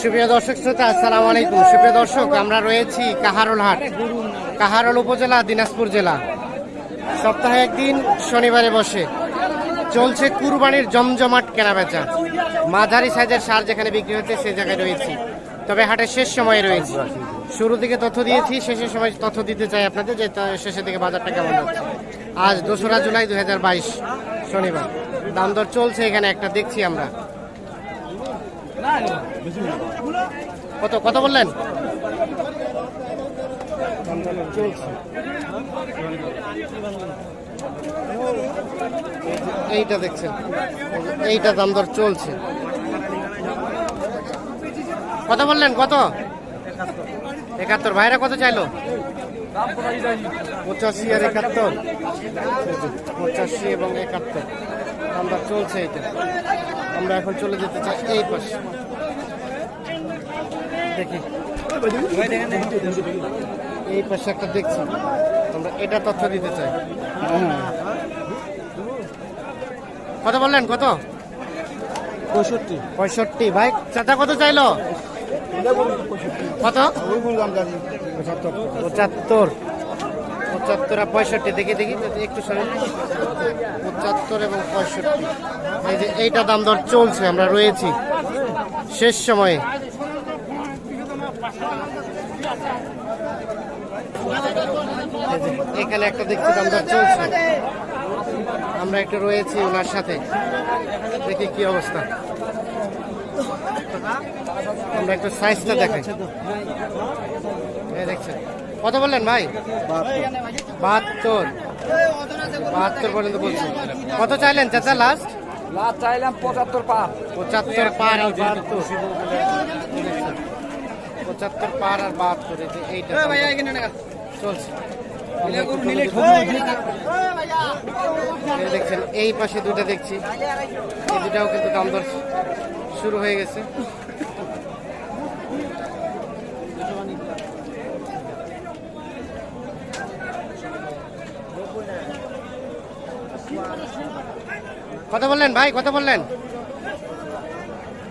সুপ্রিয় দর্শক শ্রোতা, আসসালামু আলাইকুম। সুপ্রিয় দর্শক, আমরা রয়েছি কাহারোল হাট, কাহারোল উপজেলা, দিনাজপুর জেলা। সপ্তাহে একদিন শনিবারে বসে। চলছে কুরবানির জমজমাট কেনাবেচা। মাঝারি সাইজের সার যেখানে বিক্রি হচ্ছে, সে জায়গায় রয়েছি। তবে হাটের শেষ সময়ে রয়েছে। শুরু থেকে তথ্য দিয়েছি, শেষের সময় তথ্য দিতে চাই আপনাদের যে শেষের দিকে বাজারটা কেমন যাচ্ছে। আজ দোসরা জুলাই দু হাজার বাইশ, শনিবার। দাম দর চলছে এখানে, একটা দেখছি আমরা। কত কত বললেন? এইটা দেখছেন। এইটা দাম দর চলছে। কত বললেন? কত? একাত্তর। ভাইরা কত চাইলো? পঁচাশি আর একাত্তর। পঁচাশি এবং একাত্তর। দাম দর চলছে এইটা। আমরা এখন চলে যেতে চাই এই পাশে। দেখি। এই পাশে একটা দেখছি। আমরা এটা তথ্য দিতে চাই। কত বললেন? কত? পঁয়ষট্টি। পঁয়ষট্টি। ভাই চাচা কত চাইলো? কত? পঁচাত্তর। পঁচাত্তর আর পঁয়ষট্টি। দেখি দেখি একটু সরে পঁচাত্তর এবং পঁয়ষট্টি। এই যে এইটা দাম দর চলছে আমরা রয়েছি। শেষ সময়ে। এখানে একটা দেখছি দাম দর চলছে। আমরা একটা রয়েছি ওনার সাথে। দেখি কি অবস্থা। আমরা একটু সাইজটা দেখাই। দেখছেন। কত বললেন ভাই? বাহাত্তর। বাহাত্তর পর্যন্ত বলছেন কত চাইলেন চাচা লাস্ট লাভ চাইলাম পঁচাত্তর পার। পঁচাত্তর পার। বাহাত্তর। পঁচাত্তর পার আর বাদ করে যে এইটা চলছে। এই দেখছেন এই পাশে দুটো দেখছি। এই দুটাও কিন্তু দাম দর শুরু হয়ে গেছে। কত বললেন ভাই কত বললেন।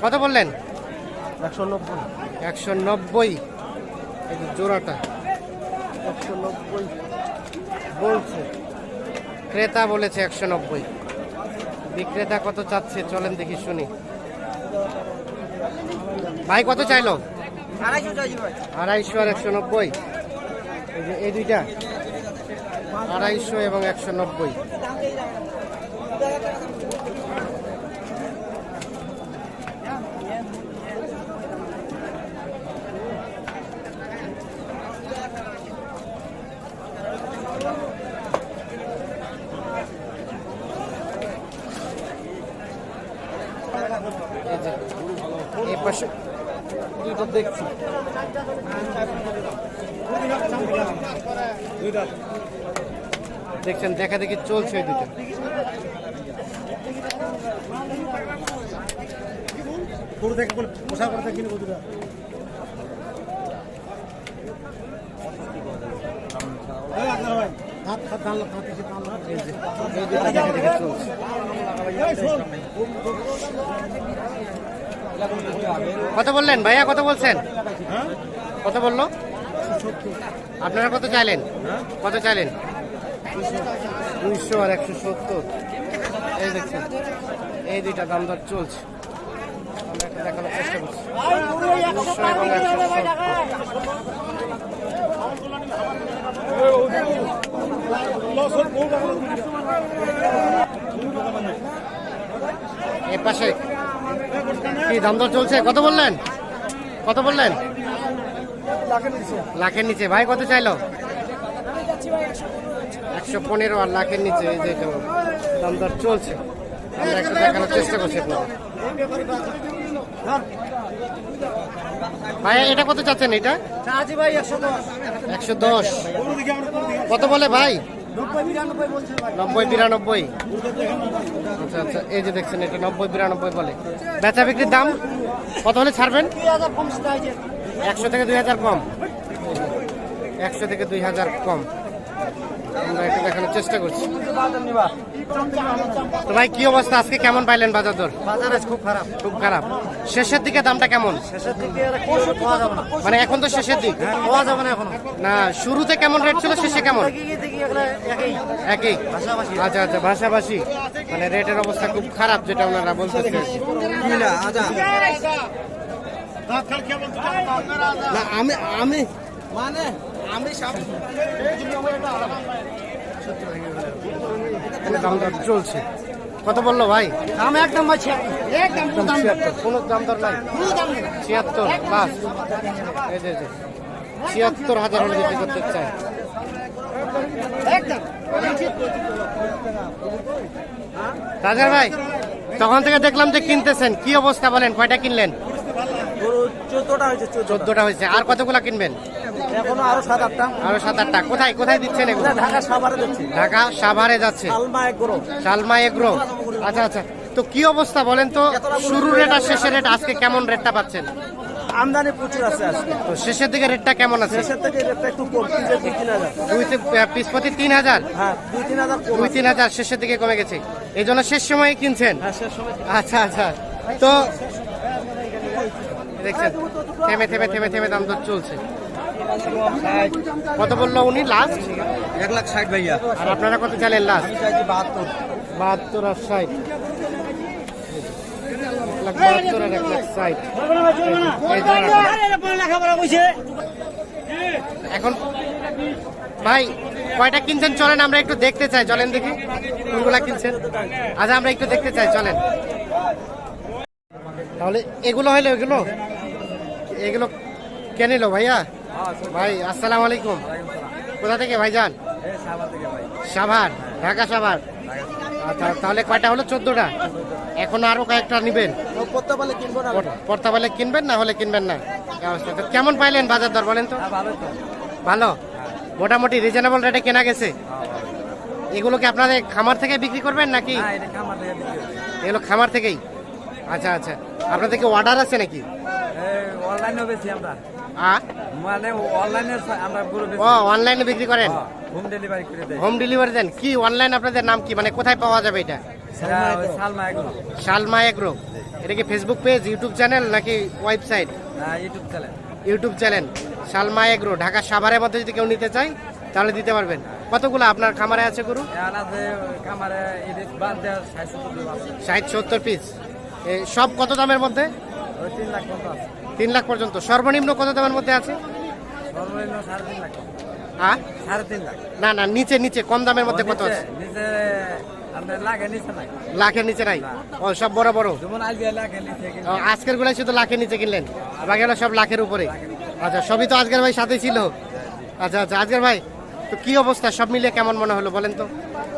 কত বললেন। একশো নব্বই। একশো নব্বই। জোড়াটা একশো নব্বই বলছে। ক্রেতা বলেছে একশো নব্বই। বিক্রেতা কত চাচ্ছে চলেন দেখি শুনি। ভাই কত চাইলো? আড়াইশো আর একশো নব্বই। এই এই দুইটা আড়াইশো এবং একশো নব্বই। দুইটা দেখছি। দেখছেন দেখা দেখি চলছে ওই দুটো পুরো থেকে পোশাক করতে কিনে দুটো দেখা দেখি চলছে। কত বললেন? ভাইয়া কত বলছেন? কত বলল? আপনারা কত চাইলেন? কত চাইলেন? দুইশো আর একশো সত্তর। এই দেখছেন এই দুইটা দাম দর চলছে। আমরা একটা দেখানোর চেষ্টা করছি। দুইশো এবং একশো সত্তর। এ পাশে কি দাম দর চলছে? কত বললেন? কত বললেন? লাখের নিচে। ভাই কত চাইলো? একশো পনেরো আর লাখের নিচে। এই যে এটা দাম দর চলছে। আমরা একটু দেখানোর চেষ্টা করছি ভাই এটা কত চাচ্ছেন এটা? একশো দশ। কত বলে ভাই? নব্বই বিরানব্বই আচ্ছা আচ্ছা এই যে দেখছেন এটা নব্বই বিরানব্বই বলে। বেচা বিক্রির দাম কত হলে ছাড়বেন? একশো থেকে দুই হাজার কম। একশো থেকে দুই হাজার কম। আমরা একটু দেখানোর চেষ্টা করছি। তো ভাই কি অবস্থা? আজকে কেমন পাইলেন বাজার দর? বাজার আজ খুব খারাপ। খুব খারাপ। শেষের দিকে দামটা কেমন? শেষের দিকে মানে এখন তো শেষের দিক। হ্যাঁ, পাওয়া যাবে না এখনও। না শুরুতে কেমন রেট ছিল শেষে কেমন? একই? একই। আচ্ছা আচ্ছা ভাষাভাষী। মানে রেটের অবস্থা খুব খারাপ যেটা ওনারা বলতেছে। না আমি আমি মানে আমি সব এখানে দাম দর চলছে। কত বলল ভাই? দাম একদম আছে একদম কোনো দাম দর নাই? ছিয়াত্তর যে। ছিয়াত্তর হাজার হলে বিক্রি করতে চাই রাজার ভাই তখন থেকে দেখলাম যে কিনতেছেন। কি অবস্থা বলেন কয়টা কিনলেন? চোদ্দটা হয়েছে। আর কতগুলা কিনবেন? এখনও আরও সাত আটটা। আরও সাত আটটা। কোথায় কোথায় দিচ্ছেন ঢাকা সাভারে দিচ্ছি। ঢাকা সাভারে যাচ্ছে। সালমা এগ্রো। আচ্ছা আচ্ছা। তো কি অবস্থা বলেন তো? শুরুর রেট আর শেষের রেট আজকে কেমন রেটটা পাচ্ছেন? আমদানি প্রচুর আছে আজকে। তো শেষের দিকে রেটটা কেমন আছে? দেশের থেকে রেটটা একটু কম তিন দুই তিন হাজার। দুই পিস প্রতি তিন হাজার? হ্যাঁ দুই তিন হাজার দুই তিন হাজার শেষের দিকে কমে গেছে। এই জন্য শেষ সময়ে কিনছেন? হ্যাঁ শেষ সময় আচ্ছা আচ্ছা। তো দেখছেন থেমে থেমে থেমে থেমে দাম দর চলছে। কত বলল উনি? লাস্ট এক লাখ ষাট ভাইয়া। আর আপনারা কত চাইলেন লাস্ট বাহাত্তর। বাহাত্তর আর ষাট। এখন ভাই, কয়টা কিনছেন? চলেন, আমরা একটু দেখতে চাই। চলেন দেখি, কোনগুলা কিনছেন? আচ্ছা আমরা একটু দেখতে চাই। চলেন। তাহলে এগুলো হইল এগুলো? এগুলো কে নিল ভাইয়া? ভাই, আসসালামু আলাইকুম। কোথা থেকে ভাইজান? সাভার। ঢাকা সাভার। আচ্ছা তাহলে কয়টা হলো? চোদ্দটা? এখন আরও কয়েকটা নিবেন। করতে পারলে কিনবো না পড়তা বলে কিনবেন না হলে কিনবেন না? তো কেমন পাইলেন বাজার দর বলেন তো? ভালো মোটামুটি রিজনেবল রেটে কেনা গেছে? এগুলো কি আপনাদের খামার থেকে বিক্রি করবেন নাকি? হ্যাঁ এগুলো খামার থেকেই? আচ্ছা আচ্ছা। আপনাদের কি অর্ডার আছে নাকি? বেশি আমরা। মানে অনলাইনে অনলাইনে বিক্রি করেন? হোম ডেলিভারি করে দেয়। হোম ডেলিভারি দেন? কি অনলাইন আপনাদের নাম কি? মানে কোথায় পাওয়া যাবে এটা? সালমা এগুলো শালমা এগ্রো। এটা কি ফেসবুক পেজ ইউটিউব চ্যানেল নাকি website YouTube channel YouTube channel Shalma agro. Dhaka সাভারের মধ্যে যদি কেউ নিতে চায় তাহলে দিতে পারবেন। কতগুলো আপনার খামারে আছে গরু? ষাট সত্তর পিস সব কত দামের মধ্যে? তিন লাখ পর্যন্ত তিন লাখ পর্যন্ত। সর্বনিম্ন কত দামের মধ্যে আছে? সর্বনিম্ন সাড়ে তিন লাখ। হ্যাঁ? সাড়ে তিন লাখ। না না নিচে নিচে কম দামের মধ্যে কত আছে? নিচে- লাখের নিচে নাই। ও সব বড় বড়? আজকের গুলাই শুধু লাখের নিচে কিনলেন? বাকি সব লাখের উপরে। আচ্ছা সবই তো আজকের ভাই সাথে ছিল। আচ্ছা আচ্ছা আজকের ভাই তো কি অবস্থা? সব মিলিয়ে কেমন মনে হলো বলেন তো?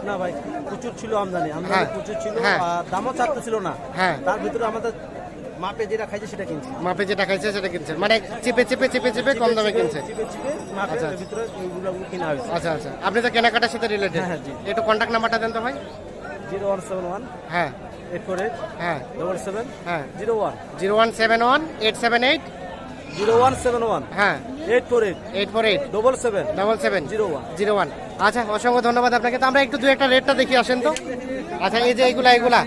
না ভাই প্রচুর ছিল আমদানি। আমদানি হ্যাঁ, প্রচুর ছিল হ্যাঁ। দামও চারতে ছিল না। হ্যাঁ। তার ভিতরে আমাদের মাপে যেটা খাইছে সেটা কিনছি। মাপে যেটা খাইছে সেটা কিনছে। মানে চেপে চেপে চেপে চেপে কম দামে কিনছে। আচ্ছা, হয়েছে। আচ্ছা আচ্ছা। আপনি তো কেনাকাটার সাথে রিলেটেড হ্যাঁ, হ্যাঁ, জি। একটু কন্ট্যাক্ট নাম্বারটা দেন তো ভাই। জিরো ওয়ান সেভেন ওয়ান হ্যাঁ। এইট ফোর এইট হ্যাঁ। ডবল সেভেন হ্যাঁ। Zero one zero one seven one eight seven eight zero one seven one হ্যাঁ। Eight four eight eight four eight double seven double seven zero one zero one. আচ্ছা অসংখ্য ধন্যবাদ আপনাকে। তো আমরা একটু দু একটা রেটটা দেখি আসেন তো। আচ্ছা এই যে এইগুলা এইগুলা।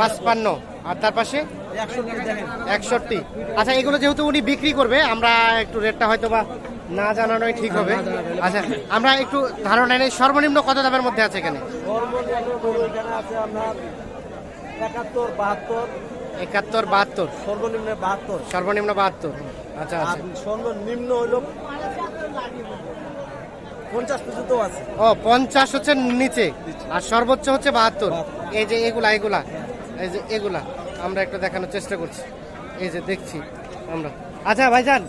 পাঁচপান্ন। আর তার পাশে? একষট্টি। আচ্ছা এগুলো যেহেতু উনি বিক্রি করবে আমরা একটু রেটটা হয়তো বা না জানানোই ঠিক হবে। আচ্ছা আমরা একটু ধারণা নেই সর্বনিম্ন কত দামের মধ্যে আছে এখানে? একাত্তর বাহাত্তর। একাত্তর বাহাত্তর সর্বনিম্ন বাহাত্তর। সর্বনিম্ন বাহাত্তর। আচ্ছা আচ্ছা। সর্বনিম্ন হইল পঞ্চাশ পর্যন্ত আছে। ও পঞ্চাশ হচ্ছে নিচে আর সর্বোচ্চ হচ্ছে বাহাত্তর। এই যে এগুলা এগুলা। এই যে এগুলা আমরা একটু দেখানোর চেষ্টা করছি। এই যে দেখছি আমরা। আচ্ছা ভাইজান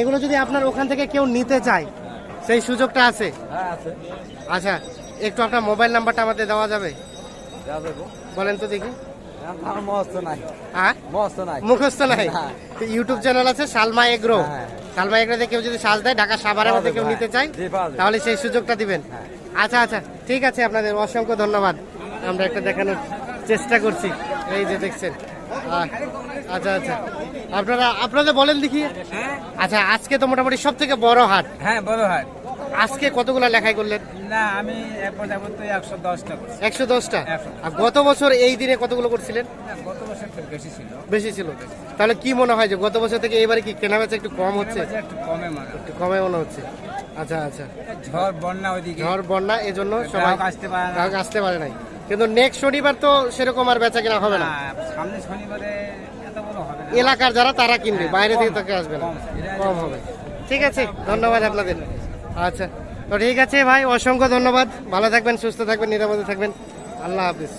এগুলো যদি আপনার ওখান থেকে কেউ নিতে চায় সেই সুযোগটা আছে? হ্যাঁ আচ্ছা একটু আপনার মোবাইল নাম্বারটা আমাদের দেওয়া যাবে? বলেন তো দেখি। হ্যাঁ? মুখস্থ নাই। ইউটিউব চ্যানেল আছে সালমা এগ্রো। হ্যাঁ। সালমা এগ্রোতে কেউ যদি সাজ দেয় ঢাকা সাভারের মধ্যে কেউ নিতে। চায়। তাহলে সেই সুযোগটা দিবেন। আচ্ছা আচ্ছা ঠিক আছে আপনাদের অসংখ্য ধন্যবাদ। আমরা একটা দেখানোর চেষ্টা করছি। এই যে দেখছেন। আচ্ছা আচ্ছা। আপনারা আপনাদের বলেন দেখি। আচ্ছা আজকে তো মোটামুটি সব থেকে বড় হাট। হ্যাঁ বড় হাট। আজকে কতগুলা লেখাই করলেন? না আমি এক একশো দশটা একশো দশটা? আর গত বছর এই দিনে কতগুলো করছিলেন? গত বছর বেশি ছিল। বেশি ছিল। তাহলে কি মনে হয় যে গত বছর থেকে এবারে কি কেনা বেচা একটু কম হচ্ছে? একটু কমে মানে একটু কমে মনে হচ্ছে। আচ্ছা আচ্ছা। ঝড় বন্যা ওইদিকে। ঝড় বন্যা এজন্য সবাই আসতে পারে আসতে পারে নাই। কিন্তু নেক্সট শনিবার তো সেরকম আর বেচা কেনা হবে না। না, সামনে শনিবারে এলাকার যারা তারা কিনবে বাইরে থেকে তাকে আসবে না। কম হবে। ঠিক আছে ধন্যবাদ আপনাদের। আচ্ছা তো ঠিক আছে ভাই অসংখ্য ধন্যবাদ। ভালো থাকবেন সুস্থ থাকবেন নিরাপদে থাকবেন। আল্লাহ হাফিজ।